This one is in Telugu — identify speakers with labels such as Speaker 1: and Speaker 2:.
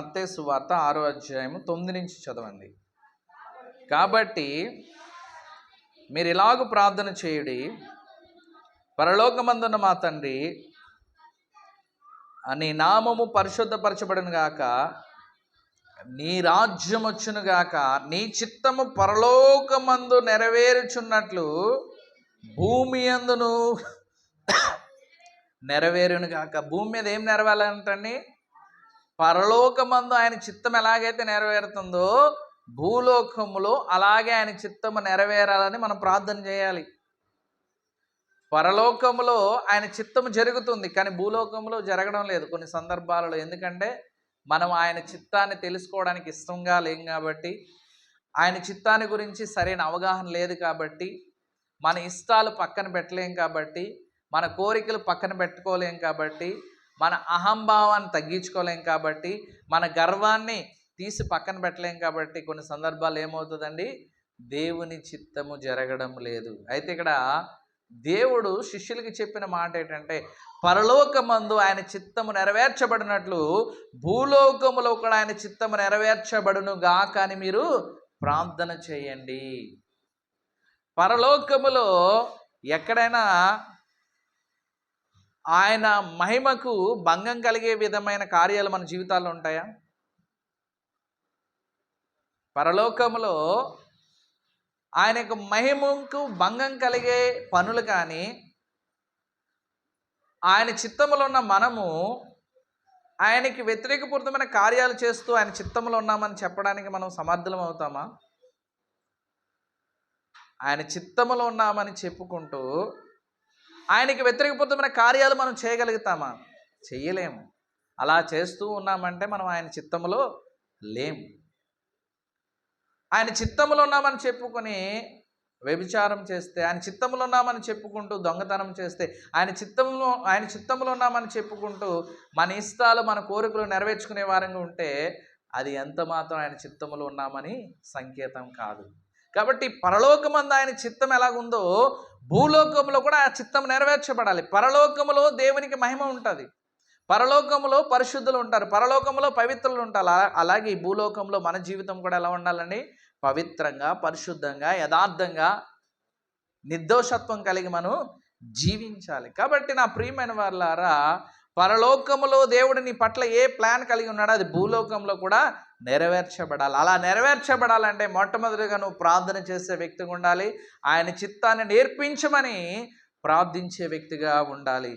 Speaker 1: మత్తే సువార్త ఆరో అధ్యాయము తొమ్మిది నుంచి చదవండి. కాబట్టి మీరు ఇలాగ ప్రార్థన చేయుడి పరలోకమందున్న మా తండ్రి నీ నామము పరిశుద్ధపరచబడును గాక నీ రాజ్యం వచ్చును గాక నీ చిత్తము పరలోకమందు నెరవేరుచున్నట్లు భూమి అందును నెరవేరును గాక. భూమి మీద ఏం నెరవేరాలంటండి? పరలోకమందు ఆయన చిత్తం ఎలాగైతే నెరవేరుతుందో భూలోకములో అలాగే ఆయన చిత్తము నెరవేరాలని మనం ప్రార్థన చేయాలి. పరలోకములో ఆయన చిత్తము జరుగుతుంది కానీ భూలోకంలో జరగడం లేదు కొన్ని సందర్భాలలో. ఎందుకంటే మనం ఆయన చిత్తాన్ని తెలుసుకోవడానికి ఇష్టంగా లేం కాబట్టి ఆయన చిత్తాన్ని గురించి సరైన అవగాహన లేదు కాబట్టి మన ఇష్టాలు పక్కన పెట్టలేం కాబట్టి మన కోరికలు పక్కన పెట్టుకోలేం కాబట్టి మన అహంభావాన్ని తగ్గించుకోలేం కాబట్టి మన గర్వాన్ని తీసి పక్కన పెట్టలేం కాబట్టి కొన్ని సందర్భాలు ఏమవుతుందండి? దేవుని చిత్తము జరగడం లేదు. అయితే ఇక్కడ దేవుడు శిష్యులకి చెప్పిన మాట ఏంటంటే పరలోకమందు ఆయన చిత్తము నెరవేర్చబడినట్లు భూలోకములో కూడా ఆయన చిత్తము నెరవేర్చబడును గాక అని మీరు ప్రార్థన చేయండి. పరలోకములో ఎక్కడైనా ఆయన మహిమకు భంగం కలిగే విధమైన కార్యాలు మన జీవితాల్లో ఉంటాయా? పరలోకంలో ఆయన యొక్క మహిమకు భంగం కలిగే పనులు కానీ ఆయన చిత్తములో ఉన్న మనము ఆయనకి వ్యతిరేకపూరితమైన కార్యాలు చేస్తూ ఆయన చిత్తంలో ఉన్నామని చెప్పడానికి మనం సమర్థులం అవుతామా? ఆయన చిత్తములో ఉన్నామని చెప్పుకుంటూ ఆయనకి వ్యతిరేకపూరితమైన కార్యాలు మనం చేయగలుగుతామా? చెయ్యలేము అలా చేస్తూ ఉన్నామంటే మనం ఆయన చిత్తములో లేము ఆయన చిత్తంలో ఉన్నామని చెప్పుకొని వ్యభిచారం చేస్తే ఆయన చిత్తంలో ఉన్నామని చెప్పుకుంటూ దొంగతనం చేస్తే ఆయన చిత్తంలో ఆయన చిత్తంలో ఉన్నామని చెప్పుకుంటూ మన ఇష్టాలు మన కోరికలు నెరవేర్చుకునే వారంగా ఉంటే అది ఎంత మాత్రం ఆయన చిత్తంలో ఉన్నామని సంకేతం కాదు. కాబట్టి పరలోకమందు ఆయన చిత్తం ఎలాగుందో భూలోకంలో కూడా ఆ చిత్తం నెరవేర్చబడాలి. పరలోకములో దేవునికి మహిమ ఉంటుంది. పరలోకములో పరిశుద్ధులు ఉంటారు. పరలోకంలో పవిత్రులు ఉంటారు అలాగే ఈ భూలోకంలో మన జీవితం కూడా ఎలా ఉండాలండి? పవిత్రంగా పరిశుద్ధంగా యథార్థంగా నిర్దోషత్వం కలిగి మనం జీవించాలి. కాబట్టి నా ప్రియమైన వాళ్ళారా పరలోకములో దేవుడు నీ పట్ల ఏ ప్లాన్ కలిగి ఉన్నాడో అది భూలోకంలో కూడా నెరవేర్చబడాలి. అలా నెరవేర్చబడాలంటే మొట్టమొదటిగా నువ్వు ప్రార్థన చేసే వ్యక్తిగా ఉండాలి. ఆయన చిత్తాన్ని నేర్పించమని ప్రార్థించే వ్యక్తిగా ఉండాలి.